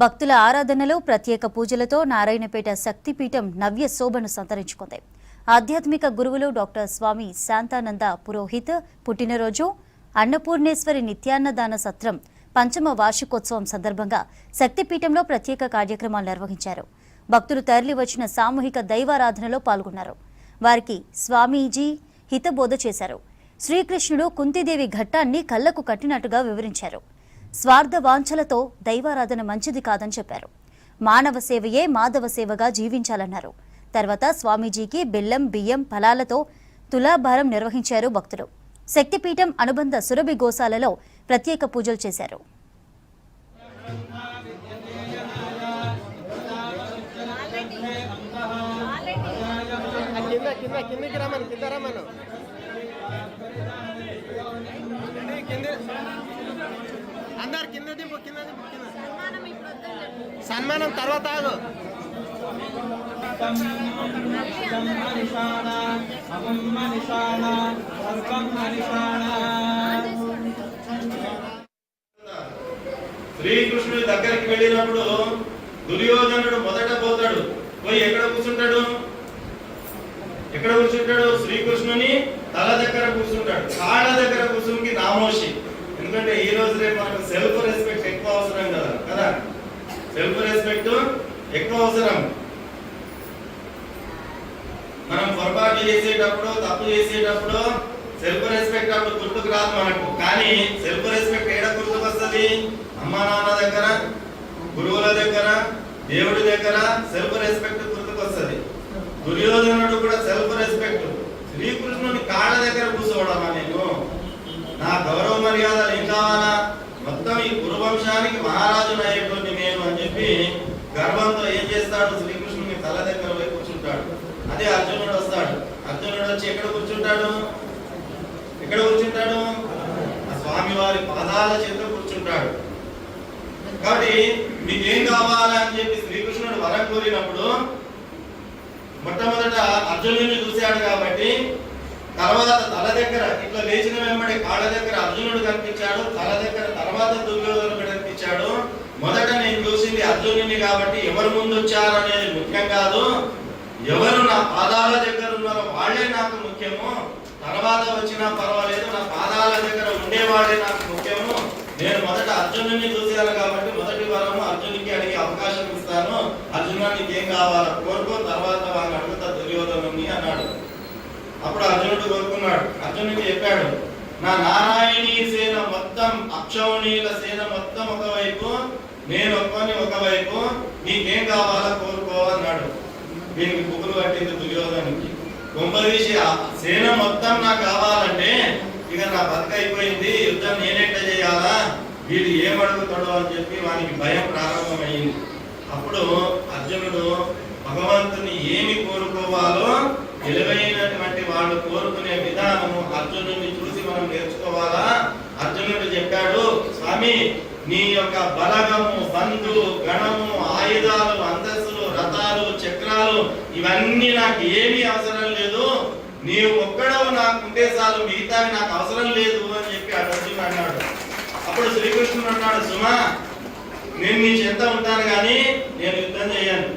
భక్తుల ఆరాధనలో ప్రత్యేక పూజలతో నారాయణపేట శక్తిపీఠం నవ్య శోభను సంతరించుకుంది. ఆధ్యాత్మిక గురువులు డాక్టర్ స్వామి శాంతానంద పురోహిత్ పుట్టినరోజు అన్నపూర్ణేశ్వరి నిత్యాన్నదాన సత్రం పంచమ వార్షికోత్సవం సందర్భంగా శక్తిపీఠంలో ప్రత్యేక కార్యక్రమాలు నిర్వహించారు. భక్తులు తరలి వచ్చిన సామూహిక దైవారాధనలో పాల్గొన్నారు. వారికి స్వామీజీ హితబోధ చేశారు. శ్రీకృష్ణుడు కుంతిదేవి ఘట్టాన్ని కళ్ళకు కట్టినట్టుగా వివరించారు. స్వార్థ వాంఛలతో దైవారాధన మంచిది కాదని చెప్పారు. మానవ సేవయే మాధవ సేవగా జీవించాలన్నారు. తర్వాత స్వామీజీకి బెల్లం బియ్యం ఫలాలతో తులాభారం నిర్వహించారు భక్తులు. శక్తిపీఠం అనుబంధ సురభి గోశాలలో ప్రత్యేక పూజలు చేశారు. కిందకి రమ్మను కింద రమ్మను. కింద. అందరు కింద దింపు కింద దింపు కింద. సన్మానం తర్వాత ఆగు. శ్రీకృష్ణుడి దగ్గరికి వెళ్ళినప్పుడు దుర్యోధనుడు మొదట పోతాడు. పోయి ఎక్కడ కూర్చుంటాడు? ఎక్కడ కూర్చుంటాడు? శ్రీకృష్ణుని తల దగ్గర కూర్చుంటాడు. కాళ్ళ దగ్గర కూర్చునికి నామోషి ఎందుకంటే ఈ రోజు రేపు మనకు సెల్ఫ్ రెస్పెక్ట్ ఎక్కువ అవసరం కదా కదా? సెల్ఫ్ రెస్పెక్ట్ ఎక్కువ అవసరం. మనం పొరపాటు చేసేటప్పుడు తప్పు చేసేటప్పుడు సెల్ఫ్ రెస్పెక్ట్ అప్పుడు గుర్తుకు రాదు మనకు. కానీ సెల్ఫ్ రెస్పెక్ట్ ఏడ గుర్తుకు వస్తుంది? అమ్మా నాన్న దగ్గర గురువుల దగ్గర దేవుడి దగ్గర సెల్ఫ్ రెస్పెక్ట్ గుర్తుకు వస్తుంది. దుర్యోధనుడు కూడా సెల్ఫ్ రెస్పెక్ట్ శ్రీకృష్ణుడు కాళ్ళ దగ్గర కూర్చోవడమా నేను నా గౌరవ మర్యాదలు ఏం కావాలా మొత్తం ఈ కురువంశానికి మహారాజును అయ్యేటువంటి నేను అని చెప్పి గర్వంతో ఏం చేస్తాడు? శ్రీకృష్ణుని తల దగ్గర పోయి కూర్చుంటాడు. అదే అర్జునుడు వస్తాడు. అర్జునుడు వచ్చి ఎక్కడ కూర్చుంటాడు? ఎక్కడ కూర్చుంటాడు? ఆ స్వామి వారి పాదాల చేత కూర్చుంటాడు. కాబట్టి మీకేం కావాలా అని చెప్పి శ్రీకృష్ణుడు వరం కోరినప్పుడు మొట్టమొదట అర్జునుడిని చూశాడు కాబట్టి తర్వాత తల దగ్గర ఇట్లా లేచిన వెంబడి కాళ్ళ దగ్గర అర్జునుడు కనిపించాడు. తల దగ్గర తర్వాత దుర్యోధనుడు కనిపించాడు మొదట నేను చూసింది అర్జునుడిని కాబట్టి ఎవరు ముందు వచ్చారు అనేది ముఖ్యం కాదు. ఎవరు నా పాదాల దగ్గర ఉన్నారో వాళ్ళే నాకు ముఖ్యము. తర్వాత వచ్చినా పర్వాలేదు నా పాదాల దగ్గర ఉండేవాడే నాకు ముఖ్యము. నేను మొదట అర్జునుని చూశాను కాబట్టి మొదటి వరము అర్జునికి అడిగే అవకాశం ఇస్తాను. అర్జున నీకేం కావాలో కోరుకో తర్వాత వాళ్ళు అడుగుతా దుర్యోధనుని అన్నాడు. అప్పుడు అర్జునుడు కోరుకున్నాడు. అర్జునుడికి చెప్పాడు నా నారాయణీ సేన మొత్తం అక్షౌణీల సేన నేను ఒక్కని ఒకవైపు నీకేం కావాలో కోరుకో అన్నాడు. దీనికి పువ్వులు పట్టింది దుర్యోధనికి కుంభదీసి సేన మొత్తం నాకు కావాలంటే ఇక నా బతుకైపోయింది యుద్ధం నేనెట్ట చేయాలా? వీడు ఏమడుగుతాడో అని చెప్పి వానికి భయం ప్రారంభమైంది. అప్పుడు అర్జునుడు భగవంతుని ఏమి కోరుకోవాలో తెలివైనటువంటి వాళ్ళు కోరుకునే విధానము అర్జునుడిని చూసి మనం నేర్చుకోవాలా? నీ యొక్క బలగము బంధు గణము ఆయుధాలు అంతస్తులు రథాలు చక్రాలు ఇవన్నీ నాకు ఏమీ అవసరం లేదు. నీవు ఒక్కడవు నాకు ఉంటే చాలు మిగతావి నాకు అవసరం లేదు అని చెప్పి అర్జునుడు అన్నాడు. అప్పుడు శ్రీకృష్ణుడు అన్నాడు సుమా నేను నీ చెంత ఉంటాను కానీ నేను యుద్ధం చేయను.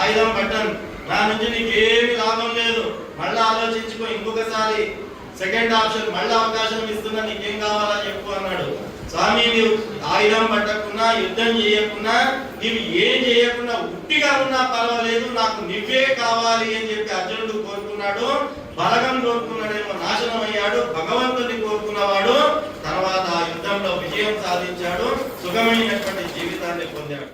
ఆయుధం పట్టను. నా నుంచి నీకేమి లాభం లేదు. మళ్ళీ ఆలోచించుకో ఇంకొకసారి. సెకండ్ ఆప్షన్ మళ్ళీ అవకాశం ఇస్తున్నా నీకేం కావాలా చెప్పు అన్నాడు. స్వామి నీవు ఆయుధం పట్టకున్నా యుద్ధం చేయకున్నా నీవు ఏం చేయకుండా ఉట్టిగా ఉన్నా పర్వాలేదు నాకు నువ్వే కావాలి అని చెప్పి అర్జునుడు కోరుకున్నాడు బలగం కోరుకున్నాడేమో నాశనం అయ్యాడు భగవంతుని కోరుకున్నవాడు తర్వాత ఆ యుద్ధంలో విజయం సాధించాడు సుఖమైనటువంటి జీవితాన్ని పొందాడు.